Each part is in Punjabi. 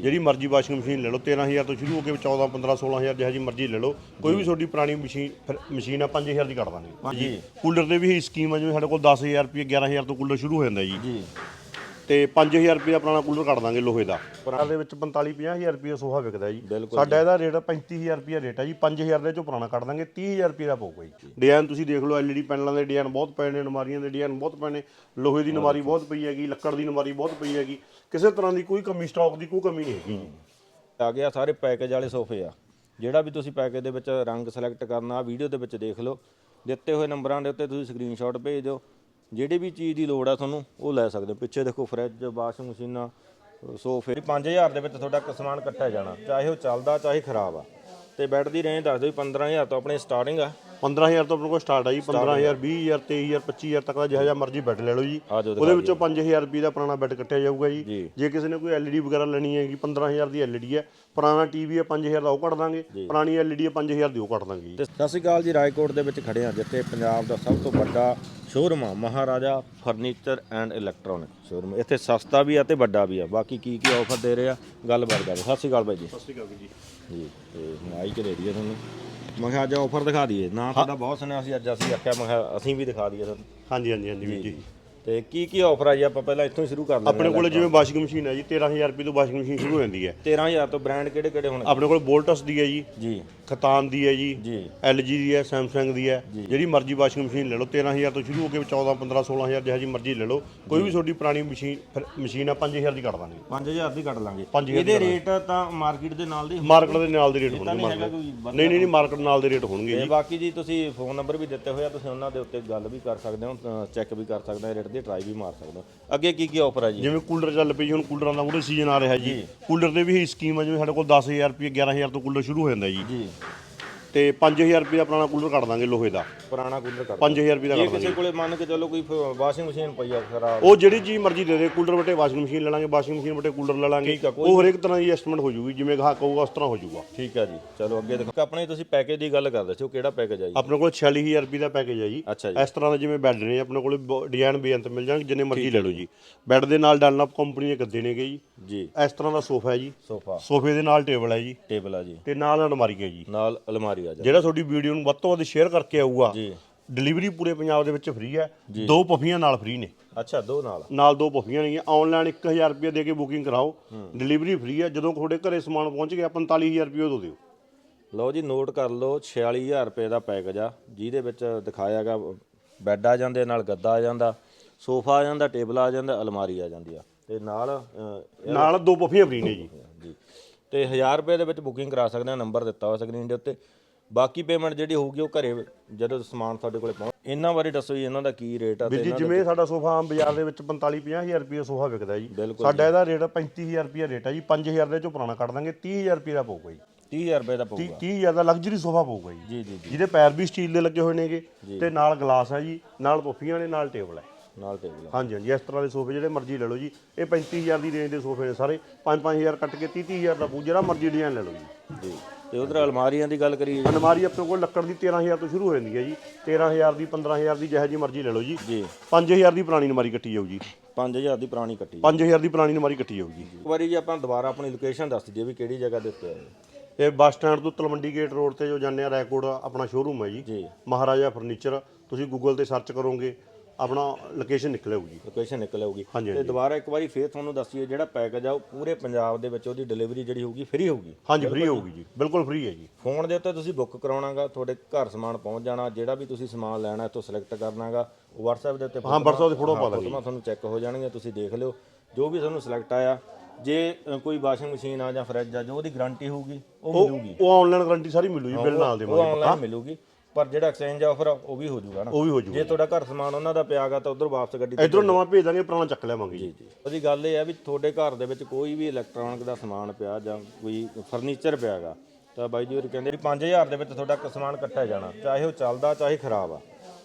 ਜਿਹੜੀ ਮਰਜ਼ੀ ਵਾਸ਼ਿੰਗ ਮਸ਼ੀਨ ਲੈ ਲਓ 13000 ਤੋਂ ਸ਼ੁਰੂ ਹੋ ਕੇ 14 15 16000 ਜਿਹੋ ਜੀ ਮਰਜ਼ੀ ਲੈ ਲਓ। ਕੋਈ ਵੀ ਤੁਹਾਡੀ ਪੁਰਾਣੀ ਮਸ਼ੀਨ ਫਿਰ ਮਸ਼ੀਨ ਆ 5000 ਦੀ ਕੱਢ ਦਾਂਗੇ। ਜੀ ਕੂਲਰ ਦੇ ਵੀ ਸਕੀਮ ਆ ਜਿਵੇਂ ਸਾਡੇ ਕੋਲ 10000 ਰੁਪਏ 11000 ਤੋਂ ਕੂਲਰ ਸ਼ੁਰੂ ਹੋ ਜਾਂਦਾ ਜੀ। ਜੀ। ਤੇ 5000 ਰੁਪਏ ਪੁਰਾਣਾ ਕੂਲਰ ਕੱਢ ਦਾਂਗੇ ਲੋਹੇ ਦਾ। ਪੁਰਾਣੇ। ਦੇ ਵਿੱਚ 45 50000 ਰੁਪਏ ਸੋਫਾ ਵਿਕਦਾ ਜੀ। ਸਾਡਾ ਇਹਦਾ ਰੇਟ 35000 ਰੁਪਏ ਰੇਟ ਹੈ ਜੀ। 5000 ਦੇ ਚੋਂ ਪੁਰਾਣਾ ਕੱਢ ਦਾਂਗੇ 30000 ਰੁਪਏ ਦਾ ਪਊਗਾ ਜੀ। ਡਿਜ਼ਾਈਨ ਤੁਸੀਂ ਦੇਖ ਲਓ ਐਲਈਡੀ ਪੈਨਲਾਂ ਦੇ ਡਿਜ਼ਾਈਨ ਬਹੁਤ ਪਏ ਨੇ ਅਲਮਾਰੀਆਂ ਦੇ ਡਿਜ਼ਾਈਨ ਬਹੁਤ ਪਏ ਨੇ। ਲੋਹੇ ਦੀ ਅਲਮਾਰੀ ਬਹੁਤ ਪਈ ਹੈਗੀ ਲੱਕੜ ਦੀ ਅਲਮਾਰੀ ਬਹੁਤ ਪਈ ਹੈਗੀ। ਕਿਸੇ ਤਰ੍ਹਾਂ ਦੀ ਕੋਈ ਕਮੀ ਸਟਾਕ ਦੀ ਕੋਈ ਕਮੀ ਨਹੀਂ। ਹੈਗੀ ਜੀ ਆ ਗਿਆ ਸਾਰੇ ਪੈਕੇਜ ਵਾਲੇ ਸੋਫੇ ਆ। ਜਿਹੜਾ ਵੀ ਤੁਸੀਂ ਪੈਕੇਜ ਦੇ ਵਿੱਚ ਰੰਗ ਸਿਲੈਕਟ ਕਰਨਾ ਆ ਵੀਡੀਓ ਦੇ ਵਿੱਚ ਦੇਖ ਲਓ। ਦਿੱਤੇ ਹੋਏ ਨੰਬਰਾਂ ਦੇ ਉੱਤੇ ਤੁਸੀਂ ਸਕਰੀਨਸ਼ਾਟ ਭੇਜ। ਦਿਓ ਜਿਹੜੀ ਵੀ ਚੀਜ਼ ਦੀ ਲੋੜ ਆ ਤੁਹਾਨੂੰ, ਉਹ ਲੈ ਸਕਦੇ ਹੋ। ਪਿੱਛੇ ਦੇਖੋ ਫਰਿੱਜ ਵਾਸ਼ਿੰਗ ਮਸ਼ੀਨਾਂ ਸੋਫੇ। 5000 ਦੇ ਵਿੱਚ ਤੁਹਾਡਾ ਸਮਾਨ ਇਕੱਠਾ ਜਾਣਾ। ਚਾਹੇ ਉਹ ਚੱਲਦਾ, ਚਾਹੇ ਖਰਾਬ ਆ। ਤੇ ਬੈੱਡ ਦੀ ਰੇਂਜ ਦੱਸ ਦਿਓ ਵੀ 15000 ਤੋਂ ਆਪਣੇ ਸਟਾਰਟਿੰਗ ਆ। 15000 ਤੋਂ ਆਪਣੇ ਕੋਲ ਸਟਾਰਟ ਹੈ ਜੀ 15000 20000 23000 25000 ਤੱਕ ਦਾ ਜਿਹੜਾ ਜਿਹਾ ਮਰਜ਼ੀ ਬੈੱਡ ਲੈ ਲਓ ਜੀ। ਆ ਉਹਦੇ ਵਿੱਚੋਂ 5000 ਰੁਪਏ ਦਾ ਪੁਰਾਣਾ ਬੈੱਡ ਕੱਟਿਆ ਜਾਊਗਾ ਜੀ। ਜੀ। ਕਿਸੇ ਨੇ ਕੋਈ ਐਲਈਡੀ ਵਗੈਰਾ ਲੈਣੀ ਹੈਗੀ 15000 ਦੀ ਐਲਈਡੀ ਹੈ। ਪੁਰਾਣਾ ਟੀਵੀ ਹੈ 5000 ਦਾ ਉਹ ਕੱਢ ਦਾਂਗੇ। ਪੁਰਾਣੀ ਐਲਈਡੀ ਹੈ 5000 ਦੀ ਉਹ ਕੱਢ ਦਾਂਗੇ ਜੀ। ਸਤਿ ਸ਼੍ਰੀ ਅਕਾਲ ਜੀ ਰਾਏਕੋਟ ਦੇ ਵਿੱਚ ਖੜੇ ਆ ਜਿੱਥੇ ਪੰਜਾਬ ਦਾ ਸਭ ਤੋਂ ਵੱਡਾ ਸ਼ੋਰੂਮ ਆ Maharaja furniture and electronic showroom ਇੱਥੇ ਸਸਤਾ ਵੀ ਆ ਤੇ ਵੱਡਾ ਵੀ ਆ। ਬਾਕੀ ਕੀ ਕੀ ਆਫਰ ਦੇ ਰਹੇ ਆ ਗੱਲਬਾਤ ਕਰਦੇ ਸਤਿ ਸ਼੍ਰੀ ਅਕਾਲ ਬਾਈ ਜੀ। ਸਤਿ ਸ਼੍ਰੀ ਅਕਾਲ ਜੀ। ਜੀ ਤੇ ਮਾਈ ਕੇ ਦੇ ਦਈਏ ਤੁਹਾਨੂੰ? ਮੈਂ ਕਿਹਾ ਅੱਜ ਆਫਰ ਦਿਖਾ ਦਈਏ। ਨਾ ਤੁਹਾਡਾ ਬਹੁਤ ਸੁਣਿਆ ਸੀ ਅੱਜ ਅਸੀਂ ਆਖਿਆ ਮੈਂ ਕਿਹਾ ਅਸੀਂ ਵੀ ਦਿਖਾ ਦਈਏ ਤੁਹਾਨੂੰ। ਹਾਂਜੀ ਹਾਂਜੀ ਹਾਂਜੀ ਵੀਰ ਜੀ। ਤੇ ਕੀ ਕੀ ਆਫਰ ਆ ਜੀ? ਆਪਾਂ ਪਹਿਲਾਂ ਇੱਥੋਂ ਹੀ ਸ਼ੁਰੂ ਕਰ ਲੈਂਦੇ ਆਪਣੇ ਕੋਲ ਜਿਵੇਂ ਵਾਸ਼ਿੰਗ ਮਸ਼ੀਨ ਹੈ ਜੀ 13000 ਰੁਪਏ ਤੋਂ ਵਾਸ਼ਿੰਗ ਮਸ਼ੀਨ ਸ਼ੁਰੂ ਹੋ ਜਾਂਦੀ ਹੈ। 13000 ਤੋਂ ਬ੍ਰਾਂਡ ਕਿਹੜੇ ਕਿਹੜੇ ਹੁਣ? ਆਪਣੇ ਕੋਲ ਵੋਲਟਸ ਦੀ ਹੈ ਜੀ। ਜੀ। ਖਤਾਨ ਦੀ ਹੈ ਜੀ ਜੀ। LG ਦੀ ਹੈ Samsung ਦੀ ਹੈ। ਜਿਹੜੀ ਮਰਜ਼ੀ ਵਾਸ਼ਿੰਗ ਮਸ਼ੀਨ ਲੈ ਲਓ 13000 ਤੋਂ ਸ਼ੁਰੂ ਹੋ ਕੇ 14 15 16000 ਜਿਹੋ ਜੀ ਮਰਜ਼ੀ ਲੈ ਲਓ ਕੋਈ ਵੀ ਤੁਹਾਡੀ ਪੁਰਾਣੀ ਮਸ਼ੀਨ ਫਿਰ ਮਸ਼ੀਨ ਆ 5000 ਦੀ ਕੱਢ ਦਾਂਗੇ। 5000 ਦੀ ਕੱਢ ਲਾਂਗੇ। 5000 ਇਹਦੇ ਰੇਟ ਤਾਂ ਮਾਰਕੀਟ ਦੇ ਨਾਲ ਦੇ ਮਾਰਕੀਟ ਦੇ ਨਾਲ ਦੇ ਰੇਟ ਹੋਣਗੇ ਨਹੀਂ ਨਹੀਂ ਨਹੀਂ ਮਾਰਕੀਟ ਨਾਲ ਦੇ ਰੇਟ ਹੋਣਗੇ ਜੀ। ਬਾਕੀ ਜੀ ਤੁਸੀਂ ਫੋਨ ਨੰਬਰ ਵੀ ਦਿੱਤੇ ਹੋਏ ਆ ਤੁਸੀਂ ਉਹਨਾਂ ਦੇ ਉੱਤੇ ਗੱਲ ਵੀ ਕਰ ਸਕਦੇ ਹੋ ਚੈੱਕ ਵੀ ਕਰ ਸਕਦੇ ਹੋ ਰੇਟ ਦੀ ਟਰਾਈ ਵੀ ਮਾਰ ਸਕਦੇ ਹੋ। ਅੱਗੇ ਕੀ ਕੀ ਆਫਰ ਹੈ ਜੀ? ਜਿਵੇਂ ਕੂਲਰ ਚੱਲ ਪਈ ਹੁਣ ਕੂਲਰਾਂ ਦਾ ਮੂਰੇ ਸੀਜ਼ਨ ਆ ਰਿਹਾ ਜੀ। ਕੂਲਰ ਦੇ ਵੀ ਇਹੀ ਸਕੀਮ ਆ ਜਿਵੇਂ ਸਾਡੇ ਕੋਲ 10000 ਰੁਪਏ 11000 ਤੋਂ ਕੂਲਰ ਸ਼ੁਰੂ ਹੋ ਜਾਂਦਾ ਜੀ। ਜੀ। ਤੇ 5000 ਰੁਪਏ ਦਾ ਪੁਰਾਣਾ ਕੂਲਰ ਕੱਢ ਦਾਂਗੇ ਲੋਹੇ ਦਾ। ਪੁਰਾਣਾ ਕੂਲਰ ਕਰ 5000 ਰੁਪਏ ਦਾ ਜੇ ਕੱਢ ਦਾਂਗੇ। ਕਿਸੇ ਕੋਲੇ ਮੰਨ ਕੇ ਚੱਲੋ ਕੋਈ ਵਾਸ਼ਿੰਗ ਮਸ਼ੀਨ ਪਈ ਆ ਖਰਾਬ ਉਹ ਜਿਹੜੀ ਚੀਜ਼ ਮਰਜ਼ੀ ਦੇ ਦੇ ਕੂਲਰ ਬਟੇ ਵਾਸ਼ਿੰਗ ਮਸ਼ੀਨ ਲੈ ਲਾਂਗੇ ਵਾਸ਼ਿੰਗ ਮਸ਼ੀਨ ਬਟੇ ਕੂਲਰ ਲੈ ਲਾਂਗੇ। ਠੀਕ ਆ, ਕੋਈ ਉਹ ਹਰੇਕ ਤਰ੍ਹਾਂ ਦੀ ਐਸਟੀਮੇਟ ਹੋ ਜੂਗੀ ਜਿਵੇਂ ਗਾਹਕ ਕਹੂਗਾ ਉਸ ਤਰ੍ਹਾਂ ਹੋ ਜੂਗਾ। ਠੀਕ ਆ ਜੀ ਚਲੋ ਅੱਗੇ ਦੇਖੋ ਆਪਣੇ ਤੁਸੀਂ ਪੈਕੇਜ ਦੀ ਗੱਲ ਕਰਦੇ ਸੀ ਉਹ ਕਿਹੜਾ ਪੈਕੇਜ ਆ ਜੀ? ਆਪਣੇ ਕੋਲ 46000 ਰੁਪਏ ਦਾ ਪੈਕੇਜ ਹੈ ਜੀ। ਅੱਛਾ ਜੀ। ਇਸ ਤਰ੍ਹਾਂ ਦੇ ਜਿਵੇਂ ਬੈੱਡ ਨੇ ਆਪਣੇ ਕੋਲ ਡਿਜ਼ਾਈਨ ਬੇਅੰਤ ਮਿਲ ਜਾਣਗੇ ਜਿੰਨੇ ਮਰਜ਼ੀ ਲੈ ਲਓ ਜੀ। ਬੈੱਡ ਦੇ ਨਾਲ ਡਨਲਪ ਕੰਪਨੀ ਦੇ ਗੱਦੇ ਨੇਗੇ ਜੀ। ਜੀ। ਇਸ ਤਰ੍ਹਾਂ ਦਾ ਸੋਫਾ ਹੈ ਜੀ। ਸੋਫਾ। ਸੋਫੇ ਦੇ ਨਾਲ ਟੇਬਲ ਹੈ ਜੀ। ਟੇਬਲ ਆ ਜੀ। ਤੇ ਨਾਲ ਅਲਮਾਰੀ ਹੈ ਜੀ। ਨਾਲ ਅਲਮਾਰੀ। ਆ ਜਾ ਜਿਹੜਾ ਤੁਹਾਡੀ ਵੀਡੀਓ ਨੂੰ ਵੱਧ ਤੋਂ ਵੱਧ ਸ਼ੇਅਰ ਕਰਕੇ ਆਊਗਾ ਜੀ। ਡਿਲੀਵਰੀ ਪੂਰੇ ਪੰਜਾਬ ਦੇ ਵਿੱਚ ਫ੍ਰੀ ਹੈ। ਦੋ ਪਫੀਆਂ ਨਾਲ ਫ੍ਰੀ ਨੇ। ਅੱਛਾ ਦੋ ਨਾਲ। ਨਾਲ ਦੋ ਪਫੀਆਂ ਨਹੀਂ ਆਨਲਾਈਨ 1000 ਰੁਪਏ ਦੇ ਕੇ ਬੁਕਿੰਗ ਕਰਾਓ। ਡਿਲੀਵਰੀ ਫ੍ਰੀ ਹੈ। ਜਦੋਂ ਤੁਹਾਡੇ ਘਰੇ ਸਮਾਨ ਪਹੁੰਚ ਗਿਆ 45000 ਰੁਪਏ ਉਦੋਂ ਦਿਓ। ਲਓ ਜੀ ਨੋਟ ਕਰ ਲਓ 46000 ਰੁਪਏ ਦਾ ਪੈਕੇਜ ਆ ਜਿਹਦੇ ਵਿੱਚ ਦਿਖਾਇਆਗਾ ਬੈੱਡ ਆ ਜਾਂਦੇ ਨਾਲ ਗੱਦਾ ਆ ਜਾਂਦਾ ਸੋਫਾ ਆ ਜਾਂਦਾ ਟੇਬਲ ਆ ਜਾਂਦਾ ਅਲਮਾਰੀ ਆ ਜਾਂਦੀ ਆ। ਤੇ ਨਾਲ ਅਹ, ਨਾਲ ਦੋ ਪਫੀਆਂ ਫ੍ਰੀ ਨੇ ਜੀ। ਜੀ। ਤੇ 1000 ਰੁਪਏ ਦੇ ਵਿੱਚ ਬੁਕਿੰਗ ਕਰਾ ਸਕਦੇ ਆ ਨੰਬਰ ਦਿੱਤਾ ਹੋਇਆ ਸਕਰੀਨ ਦੇ ਉੱਤੇ। ਬਾਕੀ ਪੇਮੈਂਟ ਜਿਹੜੀ ਹੋਊਗੀ ਉਹ ਘਰੇ ਜਦੋਂ ਸਮਾਨ ਤੁਹਾਡੇ ਕੋਲੇ ਪਹੁੰਚ ਇਹਨਾਂ ਬਾਰੇ ਦੱਸੋ ਜੀ ਇਹਨਾਂ ਦਾ ਕੀ ਰੇਟ ਆ ਵੀਰ ਜੀ ਜਿਵੇਂ ਸਾਡਾ ਸੋਫਾ ਆਮ ਬਾਜ਼ਾਰ ਦੇ ਵਿੱਚ 45 50000 ਰੁਪਏ ਸੋਫਾ ਵਿਕਦਾ ਜੀ। ਬਿਲਕੁਲ ਸਾਡਾ ਇਹਦਾ ਰੇਟ 35000 ਰੁਪਏ ਰੇਟ ਹੈ ਜੀ। 5000 ਦੇ ਚੋਂ ਪੁਰਾਣਾ ਕੱਢ ਦਾਂਗੇ 30000 ਰੁਪਏ ਦਾ ਪਊਗਾ ਜੀ। 30000 ਰੁਪਏ ਦਾ ਪਊਗਾ। 30000 ਦਾ ਲਗਜ਼ਰੀ ਸੋਫਾ ਪਊਗਾ ਜੀ। ਜੀ ਜੀ ਜਿਹਦੇ ਪੈਰ ਵੀ ਸਟੀਲ ਦੇ ਲੱਗੇ ਹੋਏ ਨੇਗੇ ਤੇ ਨਾਲ ਗਲਾਸ ਹੈ ਜੀ ਨਾਲ ਪਫੀਆਂ ਨੇ ਨਾਲ ਟੇਬਲ ਹੈ ਨਾਲ ਟੇਬਲ। ਹਾਂਜੀ ਹਾਂਜੀ ਇਸ ਤਰ੍ਹਾਂ ਦੇ ਸੋਫੇ ਜਿਹੜੇ ਮਰਜ਼ੀ ਲੈ ਲਓ ਜੀ। ਇਹ 35000 ਦੀ ਰੇਂਜ ਦੇ ਸੋਫੇ ਨੇ ਸਾਰੇ। 5-5000 ਕੱਟ ਕੇ 30-30000 ਦਾ ਪਊ ਜਿਹੜਾ ਮਰਜ਼ੀ ਡਿਜ਼ਾਈਨ ਲੈ ਲਓ ਜੀ। ਜੀ। ਤੇ ਉਧਰ ਅਲਮਾਰੀਆਂ ਦੀ ਗੱਲ ਕਰੀਏ ਜੀ। ਅਲਮਾਰੀ ਆਪਣੇ ਕੋਲ ਲੱਕੜ ਦੀ 13000 ਤੋਂ ਸ਼ੁਰੂ ਹੋ ਜਾਂਦੀ ਹੈ ਜੀ। 13000 ਦੀ 15000 ਦੀ ਜਿਹੋ ਜੀ ਮਰਜ਼ੀ ਲੈ ਲਓ ਜੀ। ਜੀ। 5000 ਦੀ ਪੁਰਾਣੀ ਅਲਮਾਰੀ ਕੱਟੀ ਜਾਊ ਜੀ। 5000 ਦੀ ਪੁਰਾਣੀ ਕੱਟੀ 5000 ਦੀ ਪੁਰਾਣੀ ਅਲਮਾਰੀ ਕੱਟੀ ਜਾਊਗੀ ਇੱਕ ਵਾਰੀ ਜੀ ਆਪਾਂ ਦੁਬਾਰਾ ਆਪਣੀ ਲੋਕੇਸ਼ਨ ਦੱਸ ਦਈਏ ਵੀ ਕਿਹੜੀ ਜਗ੍ਹਾ ਦੇ ਉੱਤੇ ਆ ਇਹ। ਬੱਸ ਸਟੈਂਡ ਤੋਂ ਤਲਵੰਡੀ ਗੇਟ ਰੋਡ ਤੇ ਜੋ ਜਾਂਦੇ ਆ ਰੈਕੋਰਡ ਆਪਣਾ ਸ਼ੋਰੂਮ ਹੈ ਜੀ। ਜੀ। ਮਹਾਰਾਜਾ ਫਰਨੀਚਰ। ਤੁਸੀਂ ਗੂਗਲ ਤੇ ਸਰਚ ਕਰੋਗੇ ਆਪਣਾ ਲੋਕੇਸ਼ਨ ਨਿਕਲੇਗੀ। ਜੀ ਲੋਕੇਸ਼ਨ ਨਿਕਲ ਆਊਗੀ ਹਾਂਜੀ, ਤੇ ਦੁਬਾਰਾ ਇੱਕ ਵਾਰੀ ਫੇਰ ਤੁਹਾਨੂੰ ਦੱਸੀਏ ਜਿਹੜਾ ਪੈਕੇਜ ਆ ਉਹ ਪੂਰੇ ਪੰਜਾਬ ਦੇ ਵਿੱਚ ਉਹਦੀ ਡਿਲੀਵਰੀ ਜਿਹੜੀ ਹੋਊਗੀ ਫ੍ਰੀ ਹੋਊਗੀ? ਹਾਂਜੀ ਫ੍ਰੀ ਹੋਊਗੀ ਜੀ। ਬਿਲਕੁਲ ਫ੍ਰੀ ਹੈ ਜੀ। ਫੋਨ ਦੇ ਉੱਤੇ ਤੁਸੀਂ ਬੁੱਕ ਕਰਾਉਣਾਗਾ ਤੁਹਾਡੇ ਘਰ ਸਮਾਨ ਪਹੁੰਚ ਜਾਣਾ ਜਿਹੜਾ ਵੀ ਤੁਸੀਂ ਸਮਾਨ ਲੈਣਾ ਇੱਥੋਂ ਸਿਲੈਕਟ ਕਰਨਾਗਾ WhatsApp ਦੇ ਉੱਤੇ ਹਾਂ WhatsApp ਤੇ ਫੋਟੋ ਪਾ ਦਾਂਗੇ ਫੋਟੋਆਂ ਤੁਹਾਨੂੰ ਚੈੱਕ ਹੋ ਜਾਣਗੀਆਂ ਤੁਸੀਂ ਦੇਖ ਲਿਓ। ਜੋ ਵੀ ਤੁਹਾਨੂੰ ਸਿਲੈਕਟ ਆਇਆ ਜੇ ਅ, ਕੋਈ ਵਾਸ਼ਿੰਗ ਮਸ਼ੀਨ ਆ ਜਾਂ ਫਰਿੱਜ ਆ ਜੋ ਉਹਦੀ ਗਾਰੰਟੀ ਹੋਊਗੀ ਉਹ ਮਿਲੂਗੀ। ਉਹ ਆਨਲਾਈਨ ਗਾਰੰਟੀ ਸਾਰੀ ਮਿਲੂ ਜੀ ਬਿੱਲ ਨਾਲ ਉਹ ਦੇਵਾਂਗੇ ਆਨਲਾਈਨ ਮਿਲੂਗੀ। ਪਰ ਜਿਹੜਾ ਐਕਸਚੇਂਜ ਆਫਰ ਆ ਉਹ ਵੀ ਹੋ ਜਾਊਗਾ ਨਾ। ਉਹ ਵੀ ਹੋ ਜੂਗਾ ਜੇ ਤੁਹਾਡਾ ਘਰ ਸਮਾਨ ਉਹਨਾਂ ਦਾ ਪਿਆਗਾ ਤਾਂ ਉਧਰ ਵਾਪਸ ਗੱਡੀ ਤੇ ਇਧਰੋਂ ਨਵਾਂ ਭੇਜ ਦਾਂਗੇ ਪੁਰਾਣਾ ਚੱਕ ਲਿਆਵਾਂਗੇ ਜੀ। ਜੀ ਉਹਦੀ ਗੱਲ ਇਹ ਆ ਵੀ ਤੁਹਾਡੇ ਘਰ ਦੇ ਵਿੱਚ ਕੋਈ ਵੀ ਇਲੈਕਟ੍ਰੋਨਿਕ ਦਾ ਸਮਾਨ ਪਿਆ ਜਾਂ ਕੋਈ ਫਰਨੀਚਰ ਪਿਆਗਾ ਤਾਂ ਬਾਈ ਜੀ ਹੋਰ ਕਹਿੰਦੇ ਵੀ 5000 ਦੇ ਵਿੱਚ ਤੁਹਾਡਾ ਸਮਾਨ ਇਕੱਠਾ ਜਾਣਾ ਚਾਹੇ ਉਹ ਚੱਲਦਾ ਚਾਹੇ ਖਰਾਬ ਆ।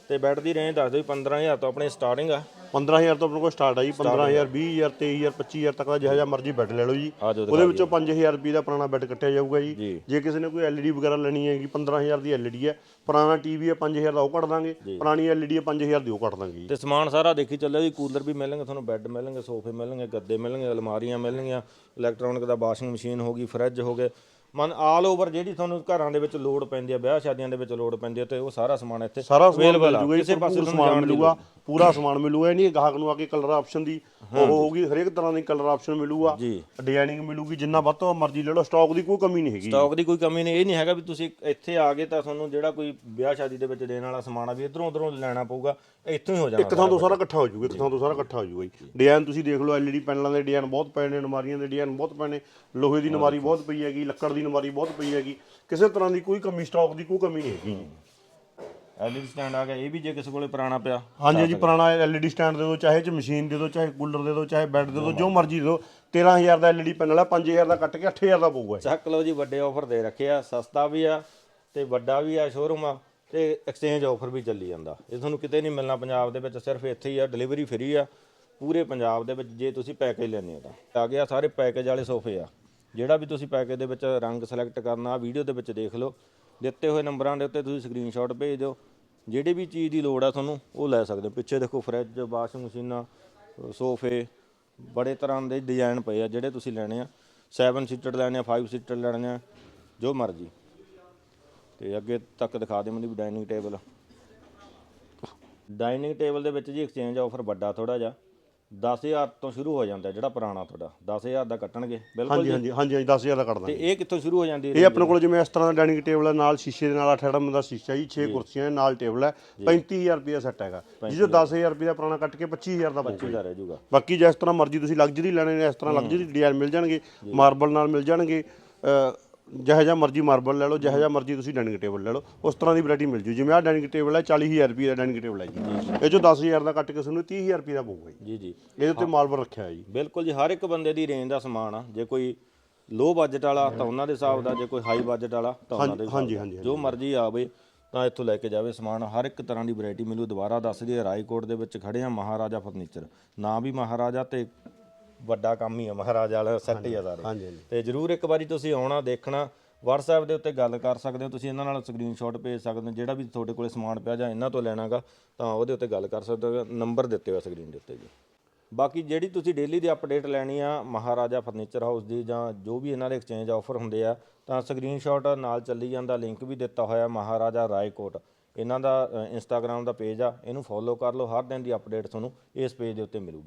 ਤੇ ਬੈੱਡ ਦੀ ਰੇਂਜ ਦੱਸ ਦਿਓ ਵੀ 15000 ਤੋਂ ਆਪਣੇ ਸਟਾਰਟਿੰਗ ਆ। 15000 ਤੋਂ ਆਪਣੇ ਕੋਲ ਸਟਾਰਟ ਆ। ਜੀ 15000 20000 23000 25000 ਤੱਕ ਦਾ ਜਿਹੜਾ ਜਿਹਾ ਮਰਜ਼ੀ ਬੈੱਡ ਲੈ ਲਓ ਜੀ। ਆ ਜਾਓ ਉਹਦੇ ਵਿੱਚੋਂ 5000 ਰੁਪਏ ਦਾ ਪੁਰਾਣਾ ਬੈੱਡ ਕੱਟਿਆ ਜਾਊਗਾ ਜੀ। ਜੀ। ਕਿਸੇ ਨੇ ਕੋਈ LED ਵਗੈਰਾ ਲੈਣੀ ਹੈਗੀ 15000 ਦੀ LED ਹੈ। ਪੁਰਾਣਾ ਟੀਵੀ ਹੈ 5000 ਦਾ ਉਹ ਕੱਢ ਦਾਂਗੇ। ਪੁਰਾਣੀ LED ਹੈ 5000 ਦੀ ਉਹ ਕੱਢ ਦਾਂਗੇ ਜੀ। ਤੇ ਸਮਾਨ ਸਾਰਾ ਦੇਖੀ ਚੱਲਿਓ ਜੀ ਕੂਲਰ ਵੀ ਮਿਲਣਗੇ ਤੁਹਾਨੂੰ ਬੈੱਡ ਮਿਲਣਗੇ ਸੋਫੇ ਮਿਲਣਗੇ ਗੱਦੇ ਮਿਲਣਗੇ ਅਲਮਾਰੀਆਂ ਮਿਲਣਗੀਆਂ ਇਲੈਕਟ੍ਰੋਨਿਕ ਦਾ ਵਾਸ਼ਿੰਗ ਮਸ਼ੀਨ ਹੋਗੀ ਫਰਿੱਜ ਹੋ ਗਏ। ਮਨ ਆਲ ਓਵਰ ਜਿਹੜੀ ਤੁਹਾਨੂੰ ਘਰਾਂ ਦੇ ਵਿੱਚ ਲੋਡ ਪੈਂਦੀ ਹੈ ਵਿਆਹ ਸ਼ਾਦੀਆਂ ਦੇ ਵਿੱਚ ਲੋਡ ਪੈਂਦੀ ਹੈ ਤੇ ਉਹ ਸਾਰਾ ਸਮਾਨ ਇੱਥੇ ਸਾਰਾ ਸਮਾਨ ਮਿਲ ਆ। ਜੂਗਾ ਕਿਸੇ ਪਾਸੇ ਸਮਾਨ ਮਿਲੂਗਾ ਪੂਰਾ ਸਮਾਨ ਮਿਲੂਗਾ ਇਹ ਨਹੀਂ ਗਾਹਕ ਨੂੰ ਆ ਕੇ ਕਲਰ ਆਪਸ਼ਨ ਦੀ ਉਹ ਹੋਊਗੀ ਹਰੇਕ ਤਰ੍ਹਾਂ ਦੀ ਕਲਰ ਆਪਸ਼ਨ ਮਿਲੂਗਾ ਜੀ। ਡਿਜ਼ਾਈਨਿੰਗ ਮਿਲੂਗੀ ਜਿੰਨਾ ਵੱਧ ਤੋਂ ਮਰਜ਼ੀ ਲੈ ਲਓ ਸਟਾਕ ਦੀ ਕੋਈ ਕਮੀ ਨਹੀਂ ਹੈਗੀ। ਸਟਾਕ ਦੀ ਕੋਈ ਕਮੀ ਨਹੀਂ ਇਹ ਨਹੀਂ ਹੈਗਾ ਵੀ ਤੁਸੀਂ ਇੱਥੇ ਆ ਗਏ ਤਾਂ ਤੁਹਾਨੂੰ ਜਿਹੜਾ ਕੋਈ ਵਿਆਹ ਸ਼ਾਦੀ ਦੇ ਵਿੱਚ ਦੇਣ ਵਾਲਾ ਸਮਾਨ ਆ ਵੀ ਇਧਰੋਂ ਉਧਰੋਂ ਲੈਣਾ ਪਊਗਾ ਇੱਥੋਂ ਹੀ ਹੋ ਜਾਣਾ ਇੱਕ ਥਾਂ ਤੋਂ ਸਾਰਾ ਇਕੱਠਾ ਹੋ ਜਾਊਗਾ ਇੱਕ ਥਾਂ ਤੋਂ ਸਾਰਾ ਇਕੱਠਾ ਹੋ ਜਾਊਗਾ ਜੀ। ਡਿਜ਼ਾਈਨ ਤੁਸੀਂ ਦੇਖ ਲਓ LED ਪੈਨਲਾਂ ਦੇ ਡਿਜ਼ਾਈਨ ਬਹੁਤ ਨੇ ਅਲਮਾਰੀਆਂ ਦੇ ਡਿਜ਼ਾਈਨ ਬਹੁਤ ਨੇ ਲੋਹੇ ਦੀ ਨਮਾਰੀ ਬਹੁਤ ਪਈ ਹੈਗੀ ਲੱਕੜ ਦੀ ਨਮਾਰੀ ਬਹੁਤ ਪਈ ਹੈਗੀ। ਕਿਸੇ ਤਰ੍ਹਾਂ ਦੀ ਕੋਈ ਕਮੀ ਸਟਾਕ ਦੀ ਕੋਈ ਕਮੀ ਨਹੀਂ ਹੈਗੀ। ਜੀ ਐਲਈਡੀ ਸਟੈਂਡ ਆ ਗਿਆ ਇਹ ਵੀ ਜੇ ਕਿਸੇ ਕੋਲੇ ਪੁਰਾਣਾ ਪਿਆ ਹਾਂਜੀ ਜੀ ਪੁਰਾਣਾ LED ਸਟੈਂਡ ਦੇ ਦਿਓ ਚਾਹੇ ਚ ਮਸ਼ੀਨ ਦੇ ਦਿਓ ਚਾਹੇ ਕੂਲਰ ਦੇ ਦਿਓ ਚਾਹੇ ਬੈੱਡ ਦੇ ਦਿਓ ਜੋ ਮਰਜ਼ੀ ਦੇ ਦਿਓ 13000 ਦਾ LED ਪੈਨਲ ਆ 5000 ਦਾ ਕੱਟ ਕੇ 8000 ਦਾ ਪਊਗਾ ਚੱਕ ਲਓ ਜੀ ਵੱਡੇ ਆਫਰ ਦੇ ਰੱਖੇ ਆ ਸਸਤਾ ਵੀ ਆ ਤੇ ਵੱਡਾ ਵੀ ਆ ਸ਼ੋਰੂਮ ਆ ਤੇ ਐਕਸਚੇਂਜ ਆਫਰ ਵੀ ਚੱਲੀ ਜਾਂਦਾ। ਇਹ ਤੁਹਾਨੂੰ ਕਿਤੇ ਨਹੀਂ ਮਿਲਣਾ ਪੰਜਾਬ ਦੇ ਵਿੱਚ ਸਿਰਫ ਇੱਥੇ ਹੀ ਆ ਡਿਲੀਵਰੀ ਫ੍ਰੀ ਆ ਪੂਰੇ ਪੰਜਾਬ ਦੇ ਵਿੱਚ ਜੇ ਤੁਸੀਂ ਪੈਕੇਜ ਲੈਣੇ ਹੋ ਤਾਂ। ਆ ਗਿਆ ਸਾਰੇ ਪੈਕੇਜ ਵਾਲੇ ਸੋਫੇ ਆ। ਜਿਹੜਾ ਵੀ ਤੁਸੀਂ ਪੈਕੇਜ ਦੇ ਵਿੱਚ ਰੰਗ ਸਿਲੈਕਟ ਕਰਨਾ ਆ ਵੀਡੀਓ ਦੇ ਵਿੱਚ ਦੇਖ ਲਓ। ਦਿੱਤੇ ਹੋਏ ਨੰਬਰਾਂ ਦੇ ਉੱਤੇ ਤੁਸੀਂ ਸਕਰੀਨਸ਼ਾਟ ਭੇਜ। ਦਿਓ ਜਿਹੜੀ ਵੀ ਚੀਜ਼ ਦੀ ਲੋੜ ਆ ਤੁਹਾਨੂੰ, ਉਹ ਲੈ ਸਕਦੇ ਹੋ। ਪਿੱਛੇ ਦੇਖੋ ਫਰਿੱਜ ਵਾਸ਼ਿੰਗ ਮਸ਼ੀਨਾਂ ਸੋਫੇ ਬੜੇ ਤਰ੍ਹਾਂ ਦੇ ਡਿਜ਼ਾਈਨ ਪਏ ਆ ਜਿਹੜੇ ਤੁਸੀਂ ਲੈਣੇ ਆ। 7 ਸੀਟਡ ਲੈਣੇ ਆ 5 ਸੀਟਡ ਲੈਣੇ ਆ, ਜੋ ਮਰਜ਼ੀ। ਤੇ ਅੱਗੇ ਤੱਕ ਦਿਖਾ ਦੇ ਮੈਨੂੰ ਵੀ ਡਾਈਨਿੰਗ ਟੇਬਲ ਡਾਈਨਿੰਗ ਟੇਬਲ ਦੇ ਵਿੱਚ ਜੀ ਐਕਸਚੇਂਜ ਆਫਰ ਵੱਡਾ ਥੋੜਾ ਜਿਹਾ। 10000 ਤੋਂ ਸ਼ੁਰੂ ਹੋ ਜਾਂਦਾ ਜਿਹੜਾ ਪੁਰਾਣਾ ਤੁਹਾਡਾ 10000 ਦਾ ਕੱਟਣਗੇ ਬਿਲਕੁਲ ਹਾਂਜੀ ਹਾਂਜੀ ਹਾਂਜੀ ਹਾਂਜੀ 10000 ਦਾ ਕੱਢ ਤੇ ਇਹ ਕਿੱਥੋਂ ਸ਼ੁਰੂ ਹੋ ਜਾਂਦੀ ਇਹ ਆਪਣੇ ਕੋਲ ਜਿਵੇਂ ਇਸ ਤਰ੍ਹਾਂ ਦਾ ਡਾਈਨਿੰਗ ਟੇਬਲ ਹੈ ਨਾਲ ਸ਼ੀਸ਼ੇ ਦੇ ਨਾਲ 8 ਐਡਮ ਦਾ ਸ਼ੀਸ਼ਾ ਜੀ 6 ਕੁਰਸੀਆਂ ਨਾਲ ਟੇਬਲ ਹੈ 35000 ਰੁਪਏ ਦਾ ਸੈੱਟ ਹੈਗਾ। ਜਿਹਦੇ 10000 ਰੁਪਏ ਦਾ ਪੁਰਾਣਾ ਕੱਟ ਕੇ 25000 ਦਾ ਦਾ ਰਹਿ ਜਾਊਗਾ। ਬਾਕੀ ਜਿਸ ਤਰ੍ਹਾਂ ਮਰਜ਼ੀ ਤੁਸੀਂ ਲਗਜ਼ਰੀ ਲੈਣੇ ਨੇ ਇਸ ਤਰ੍ਹਾਂ ਲਗਜ਼ਰੀ ਡਿਜ਼ਾਈਨ ਮਿਲ ਜਾਣਗੇ ਮਾਰਬਲ ਨਾਲ ਮਿਲ ਜਾਣਗੇ ਜਿਹੋ ਜਿਹਾ ਮਰਜ਼ੀ ਮਾਰਬਲ ਲੈ ਲਓ ਜਿਹੋ ਜਿਹਾ ਮਰਜ਼ੀ ਤੁਸੀਂ ਡਾਈਨਿੰਗ ਟੇਬਲ ਲੈ ਲਓ ਉਸ ਤਰ੍ਹਾਂ ਦੀ ਵੈਰਾਈਟੀ ਮਿਲ ਜੂ। ਜਿਵੇਂ ਆਹ ਡਾਈਨਿੰਗ ਟੇਬਲ ਹੈ 40000 ਰੁਪਏ ਦਾ ਡਾਈਨਿੰਗ ਟੇਬਲ ਹੈ ਜੀ। ਇਹ ਚੋਂ 10000 ਦਾ ਕੱਟ ਕੇ ਤੁਹਾਨੂੰ 30000 ਰੁਪਏ ਦਾ ਪਊਗਾ ਜੀ। ਜੀ ਜੀ। ਇਹਦੇ ਉੱਤੇ ਮਾਰਬਲ ਰੱਖਿਆ ਹੈ ਜੀ। ਬਿਲਕੁਲ ਜੀ ਹਰ ਇੱਕ ਬੰਦੇ ਦੀ ਰੇਂਜ ਦਾ ਸਮਾਨ ਆ। ਜੇ ਕੋਈ ਲੋ ਬਜਟ ਵਾਲਾ ਤਾਂ ਉਹਨਾਂ ਦੇ ਹਿਸਾਬ ਦਾ ਜੇ ਕੋਈ ਹਾਈ ਬਜਟ ਵਾਲਾ ਤਾਂ ਉਹਨਾਂ ਦੇ ਹਿਸਾਬ ਹਾਂਜੀ ਦਾ। ਹਾਂਜੀ ਜੋ ਮਰਜ਼ੀ ਆਵੇ ਤਾਂ ਇੱਥੋਂ ਲੈ ਕੇ ਜਾਵੇ ਸਮਾਨ। ਹਰ ਇੱਕ ਤਰ੍ਹਾਂ ਦੀ ਵੈਰਾਈਟੀ ਮਿਲੂ। ਦੁਬਾਰਾ ਦੱਸ ਦਈਏ ਰਾਏਕੋਟ ਦੇ ਵਿੱਚ ਖੜੇ ਆ ਮਹਾਰਾਜਾ ਫਰਨੀਚਰ। ਨਾ ਵੀ ਮਹਾਰਾਜਾ ਤੇ ਵੱਡਾ ਕੰਮ ਹੀ ਆ ਮਹਾਰਾਜਾ ਵਾਲਾ ਸੈੱਟ ਹੀ ਆ ਸਾਰੇ। ਹਾਂਜੀ ਹਾਂਜੀ। ਤੇ ਜਰੂਰ ਇੱਕ ਵਾਰੀ ਤੁਸੀਂ ਆਉਣਾ ਦੇਖਣਾ WhatsApp ਦੇ ਉੱਤੇ ਗੱਲ ਕਰ ਸਕਦੇ ਹੋ ਤੁਸੀਂ ਇਹਨਾਂ ਨਾਲ ਸਕਰੀਨਸ਼ਾਟ ਭੇਜ ਸਕਦੇ ਹੋ ਜਿਹੜਾ ਵੀ ਤੁਹਾਡੇ ਕੋਲੇ ਸਮਾਨ ਪਿਆ ਜਾਂ ਇਹਨਾਂ ਤੋਂ ਲੈਣਾਗਾ ਤਾਂ ਉਹਦੇ ਉੱਤੇ ਗੱਲ ਕਰ ਸਕਦੇ ਹੋ ਨੰਬਰ ਦਿੱਤੇ ਹੋਏ ਸਕਰੀਨ ਦੇ ਉੱਤੇ ਜੀ। ਬਾਕੀ ਜਿਹੜੀ ਤੁਸੀਂ ਡੇਲੀ ਦੀ ਅਪਡੇਟ ਲੈਣੀ ਆ ਮਹਾਰਾਜਾ ਫਰਨੀਚਰ ਹਾਊਸ ਦੀ ਜਾਂ ਜੋ ਵੀ ਇਹਨਾਂ ਦੇ ਐਕਸਚੇਂਜ ਆਫਰ ਹੁੰਦੇ ਆ ਤਾਂ ਸਕਰੀਨਸ਼ਾਟ ਨਾਲ ਚੱਲੀ ਜਾਂਦਾ ਲਿੰਕ ਵੀ ਦਿੱਤਾ ਹੋਇਆ ਮਹਾਰਾਜਾ ਰਾਏਕੋਟ। ਇਹਨਾਂ ਦਾ ਇੰਸਟਾਗ੍ਰam ਦਾ ਪੇਜ ਆ ਇਹਨੂੰ ਫੋਲੋ ਕਰ ਲਓ ਹਰ ਦਿਨ ਦੀ ਅਪਡੇਟ ਤੁਹਾਨੂੰ ਇਸ ਪੇਜ ਦੇ ਉੱਤੇ ਮਿਲੂਗੀ।